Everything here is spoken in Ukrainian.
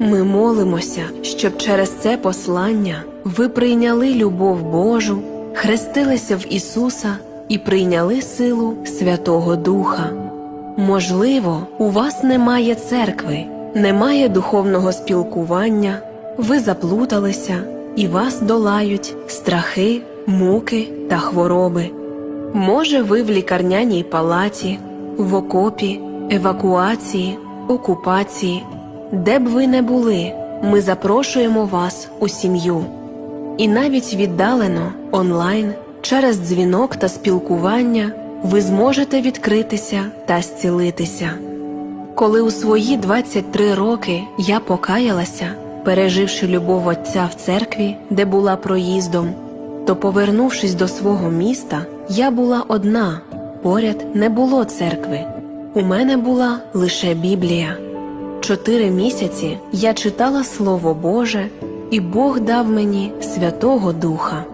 Ми молимося, щоб через це послання ви прийняли любов Божу, хрестилися в Ісуса і прийняли силу Святого Духа. Можливо, у вас немає церкви, немає духовного спілкування, ви заплуталися і вас долають страхи, муки та хвороби. Може, ви в лікарняній палаті, в окопі, евакуації, окупації, де б ви не були, ми запрошуємо вас у сім'ю. І навіть віддалено, онлайн, через дзвінок та спілкування ви зможете відкритися та зцілитися. Коли у свої 23 роки я покаялася, переживши любов Отця в церкві, де була проїздом, то, повернувшись до свого міста, я була одна, поряд не було церкви. У мене була лише Біблія. Чотири місяці я читала Слово Боже, і Бог дав мені Святого Духа.